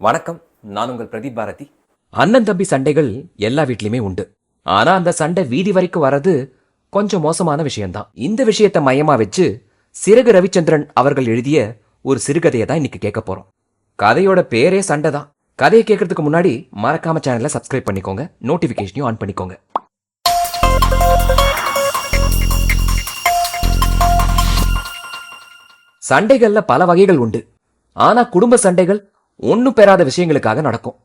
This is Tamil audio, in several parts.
வணக்கம் நான் உங்கள் பிரதீப் பாரதி. அண்ணன் தம்பி சண்டைகள் எல்லா வீட்லயுமே உண்டு. ஆனா அந்த சண்டை வீதி வரைக்கும் வர்றது கொஞ்சம் மோசமான விஷயம்தான். இந்த விஷயத்தை மையமா வச்சு சிறகு ரவிச்சந்திரன் அவர்கள் எழுதிய ஒரு சிறுகதையை தான் இன்னைக்கு கேட்க போறோம். கதையோட பேரே சண்டை தான் கதையை கேட்கறதுக்கு முன்னாடி மறக்காம சேனலை சப்ஸ்கிரைப் பண்ணிக்கோங்க. நோட்டிபிகேஷனையும் ஆன் பண்ணிக்கோங்க. சண்டைகள்ல பல வகைகள் உண்டு. ஆனா குடும்ப சண்டைகள் ஒண்ணும் பெறாத விஷயங்களுக்காக நடக்கும்.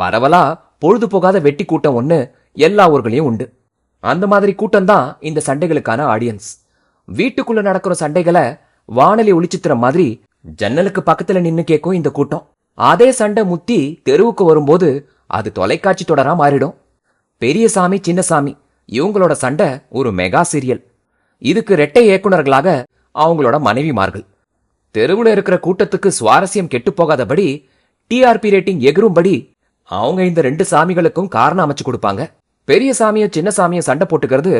பரவலா பொழுது போகாத வெட்டி கூட்டம் ஒண்ணு எல்லா ஊர்களையும் உண்டு. அந்த மாதிரி கூட்டம் தான் இந்த சண்டைகளுக்கான ஆடியன்ஸ் வீட்டுக்குள்ள நடக்கிற சண்டைகளை வானொலி ஒளிச்சித்திர மாதிரி ஜன்னலுக்கு பக்கத்துல நின்னு கேட்கும் இந்த கூட்டம். அதே சண்டை முத்தி தெருவுக்கு வரும்போது அது தொலைக்காட்சி தொடரா மாறிடும். பெரியசாமி சின்னசாமி இவங்களோட சண்டை ஒரு மெகா சீரியல். இதுக்கு ரெட்டை இயக்குனர்களாக அவங்களோட மனைவிமார்கள். தெருவுல இருக்கிற கூட்டத்துக்கு சுவாரஸ்யம் கெட்டு போகாதபடி டிஆர்பி ரேட்டிங் எகிரும்படி அவங்க இந்த ரெண்டு சாமிகளுக்கும் காரணம் அமைச்சு கொடுப்பாங்க. பெரிய சாமிய சின்ன சாமிய சண்டை போட்டுக்கிறது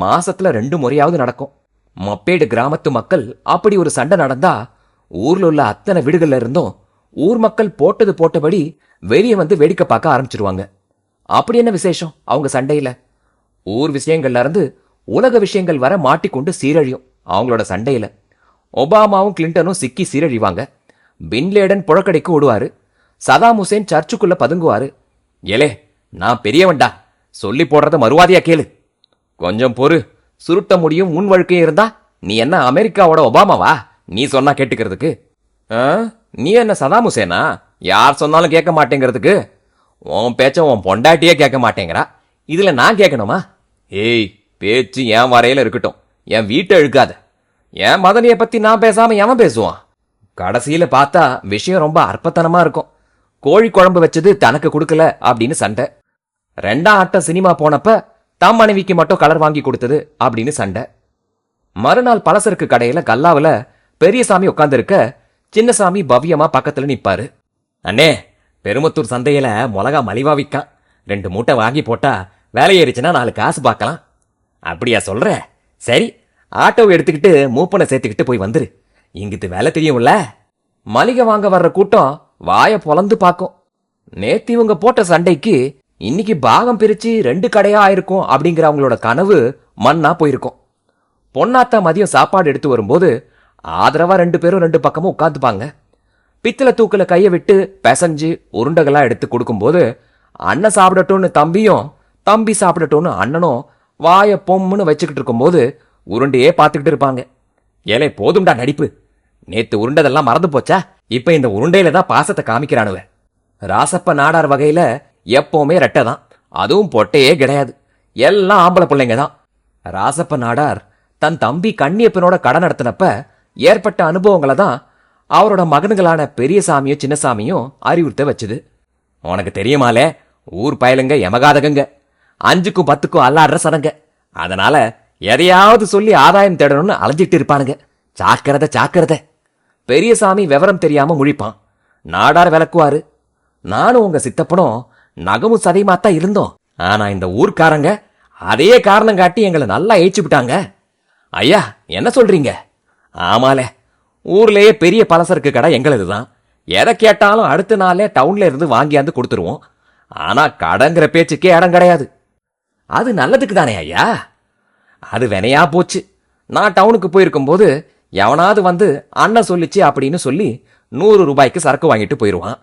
மாசத்துல ரெண்டு முறையாவது நடக்கும். மப்பேடு கிராமத்து மக்கள் அப்படி ஒரு சண்டை நடந்தா ஊர்ல உள்ள அத்தனை வீடுகள்ல இருந்தும் ஊர் மக்கள் போட்டது போட்டபடி வெளியே வந்து வேடிக்கை பார்க்க ஆரம்பிச்சிருவாங்க. அப்படி என்ன விசேஷம் அவங்க சண்டையில? ஊர் விஷயங்கள்ல இருந்து உலக விஷயங்கள் வர மாட்டிக்கொண்டு சீரழியும் அவங்களோட சண்டையில. ஒபாமாவும் கிளின்டனும் சிக்கி சீரழிவாங்க. பின்லேடன் புழக்கடைக்கு ஓடுவாரு. சதாம் ஹுசேன் சர்ச்சுக்குள்ள பதுங்குவாரு. ஏலே நான் பெரியவன்டா. சொல்லி போடுறத மறுவாதியா கேளு. கொஞ்சம் பொறு. சுருட்ட முடியும் முன் வழுக்கையும் இருந்தா நீ என்ன அமெரிக்காவோட ஒபாமாவா? நீ சொன்னா கேட்டுக்கிறதுக்கு. ஆ? நீ என்ன சதாம் ஹுசேனா? யார் சொன்னாலும் கேட்க மாட்டேங்கிறதுக்கு. உன் பேச்ச உன் பொண்டாட்டியே கேட்க மாட்டேங்கிறா. இதுல நான் கேட்கணுமா? ஏய் பேச்சு என் வரையில இருக்கட்டும். என் வீட்டை இழுக்காத. என் மதனியை பத்தி நான் பேசாம எவன் பேசுவான்? கடைசியில பார்த்தா விஷயம் ரொம்ப அற்பத்தனமா இருக்கும். கோழி குழம்பு வச்சது தனக்கு கொடுக்கல அப்படின்னு சண்டை. ரெண்டாம் ஆட்டம் சினிமா போனப்ப தம் மனைவிக்கு மட்டும் கலர் வாங்கி கொடுத்தது அப்படின்னு சண்டை. மறுநாள் பலசருக்கு கடையில கல்லாவுல பெரியசாமி உட்காந்துருக்க சின்னசாமி பவ்யமா பக்கத்துல நிப்பாரு. அண்ணே பெருமத்தூர் சந்தையில மிளகா மலிவா விற்கான். ரெண்டு மூட்டை வாங்கி போட்டா வேலையேறிச்சுன்னா நாலு காசு பார்க்கலாம். அப்படியா சொல்ற? சரி ஆட்டோவை எடுத்துக்கிட்டு மூப்பனை சேர்த்துக்கிட்டு போய் வந்துரு. இங்கிட்டு வேலை தெரியும்ல? மளிகை வாங்க வர்ற கூட்டம் வாய பொலந்து பார்க்கும் நேத்து இவங்க போட்ட சண்டைக்கு இன்னைக்கு பாகம் பிரிச்சு ரெண்டு கடையா ஆயிருக்கும் அப்படிங்கிற அவங்களோட கனவு மண்ணா போயிருக்கும். பொன்னாத்தா மதியம் சாப்பாடு எடுத்து வரும்போது ஆதரவா ரெண்டு பேரும் ரெண்டு பக்கமும் உட்காந்துப்பாங்க பித்தளை தூக்கில கையை விட்டு பெசஞ்சு உருண்டைகளா எடுத்து கொடுக்கும்போது அண்ணன் சாப்பிடட்டும்னு தம்பியும் தம்பி சாப்பிடட்டும்னு அண்ணனும் வாய பொம்முன்னு வச்சுக்கிட்டு இருக்கும்போது உருண்டையே பார்த்துக்கிட்டு இருப்பாங்க. ஏலே போதும்டா நடிப்பு. நேத்து உருண்டதெல்லாம் மறந்து போச்சா? இப்ப இந்த உருண்டையில தான் பாசத்தை காமிக்கிறானுவ. ராசப்ப நாடார் வகையில எப்பவுமே ரெட்டை தான். அதுவும் பொட்டையே கிடையாது. எல்லாம் ஆம்பளை பிள்ளைங்க தான். ராசப்ப நாடார் தன் தம்பி கண்ணியப்பனோட கடன் நடத்தினப்ப ஏற்பட்ட அனுபவங்களை தான் அவரோட மகன்களான பெரியசாமியும் சின்னசாமியும் அறிவுறுத்த வச்சுது. உனக்கு தெரியுமாலே? ஊர் பயலுங்க எமகாதகங்க அஞ்சுக்கும் பத்துக்கும் அல்லாடுற சனங்க அதனால எதையாவது சொல்லி ஆதாயம் தேடணும்னு அலைஞ்சிட்டு இருப்பானுங்க. ஜாக்கிரதை ஜாக்கிரதை பெரியசாமி விவரம் தெரியாம முழிப்பான். நாடார் விளக்குவாரு. நானும் உங்க சித்தப்பனும் நகமும் சதையுமாத்தான் இருந்தோம். ஆனா இந்த ஊர்க்காரங்க அதே காரணம் காட்டி எங்களை நல்லா ஏய்ச்சி விட்டாங்க ஐயா என்ன சொல்றீங்க? ஆமாலே ஊர்லேயே பெரிய பலசரக்கு கடை எங்களது தான் எதை கேட்டாலும் அடுத்த நாளே டவுன்ல இருந்து வாங்கியாந்து கொடுத்துருவோம். ஆனா கடைங்கிற பேச்சுக்கே இடம் கிடையாது. அது நல்லதுக்கு தானே ஐயா? அது வினையா போச்சு. நான் டவுனுக்கு போயிருக்கும்போது எவனாவது வந்து அண்ணன் சொல்லிச்சு அப்படின்னு சொல்லி நூறு ரூபாய்க்கு சரக்கு வாங்கிட்டு போயிடுவான்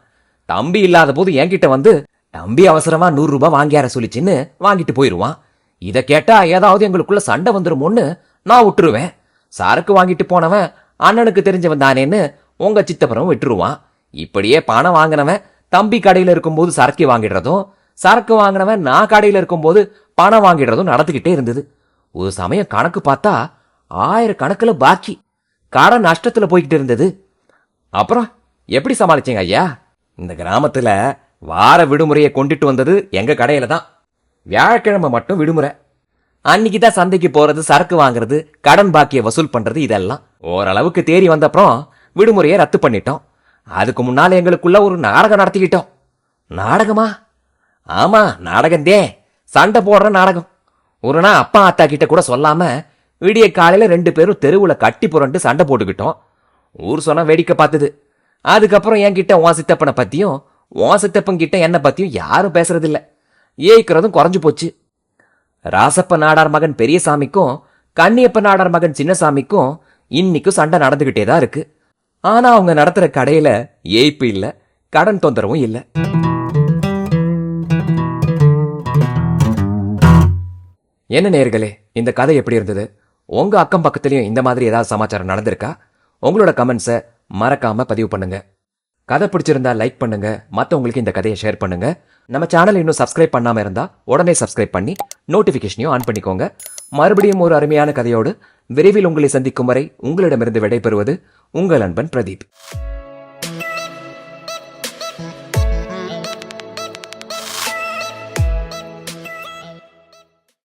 தம்பி இல்லாத போது என்கிட்ட வந்து தம்பி அவசரமா நூறு ரூபாய் வாங்கியார சொல்லிச்சின்னு வாங்கிட்டு போயிடுவான் இதை கேட்டா ஏதாவது எங்களுக்குள்ள சண்டை வந்துருமோன்னு நான் விட்டுருவேன். சரக்கு வாங்கிட்டு போனவன் அண்ணனுக்கு தெரிஞ்சவன் தானேன்னு உங்க சித்தப்பரம் விட்டுருவான். இப்படியே பணம் வாங்கினவன் தம்பி கடையில இருக்கும்போது சரக்கு வாங்கிடுறதும் சரக்கு வாங்கினவன் நான் கடையில இருக்கும்போது பணம் வாங்கிடுறதும் நடந்துக்கிட்டே இருந்தது. ஒரு சமயம் கணக்கு பார்த்தா ஆயிரக்கணக்கில் பாக்கி. கடன் நஷ்டத்தில் போய்கிட்டு இருந்தது. அப்புறம் எப்படி சமாளிச்சீங்க ஐயா? இந்த கிராமத்தில் வார விடுமுறையை கொண்டுட்டு வந்தது எங்கள் கடையில் தான். வியாழக்கிழமை மட்டும் விடுமுறை. அன்னைக்கு தான் சந்தைக்கு போகிறது சரக்கு வாங்குறது கடன் பாக்கியை வசூல் பண்ணுறது இதெல்லாம். ஓரளவுக்கு தேறி வந்தப்புறம் விடுமுறையை ரத்து பண்ணிட்டோம். அதுக்கு முன்னால் எங்களுக்குள்ள ஒரு நாடகம் நடத்திக்கிட்டோம். நாடகமா? ஆமாம் நாடகந்தே. சண்டை போடுற நாடகம். ஒரு நாள் அப்பா அத்தா கிட்ட கூட சொல்லாமல் விடிய காலையில் ரெண்டு பேரும் தெருவில் கட்டி புரண்டு சண்டை போட்டுக்கிட்டோம். ஊர் சொன்னால் வேடிக்கை பார்த்தது. அதுக்கப்புறம் என்கிட்ட உன் சித்தப்பனை பற்றியும் உன் சித்தப்பன் வாசத்தப்பங்கிட்ட என்னை பற்றியும் யாரும் பேசுறதில்ல. ஏய்க்கிறதும் குறைஞ்சு போச்சு. ராசப்ப நாடார் மகன் பெரியசாமிக்கும் கன்னியப்ப நாடார் மகன் சின்னசாமிக்கும் இன்னைக்கும் சண்டை நடந்துகிட்டே தான் இருக்கு. ஆனா அவங்க நடத்துற கடையில ஏய்ப்பு இல்ல கடன் தொந்தரவும் இல்ல. என்ன நேர்களே இந்த கதை எப்படி இருந்தது? உங்க அக்கம் பக்கத்துலயும் இந்த மாதிரி ஏதாவது சமாச்சாரம் நடந்திருக்கா? உங்களோட கமெண்ட்ஸை மறக்காம பதிவு பண்ணுங்க. கதை பிடிச்சிருந்தா லைக் பண்ணுங்க. மற்றவங்களுக்கு இந்த கதையை ஷேர் பண்ணுங்க. நம்ம சேனல் இன்னும் சப்ஸ்கிரைப் பண்ணாம இருந்தா உடனே சப்ஸ்கிரைப் பண்ணி நோட்டிபிகேஷனையும் ஆன் பண்ணிக்கோங்க. மறுபடியும் ஒரு அருமையான கதையோடு விரைவில் உங்களை சந்திக்கும் வரை உங்களிடமிருந்து விடைபெறுவது உங்கள் அன்பன் பிரதீப்.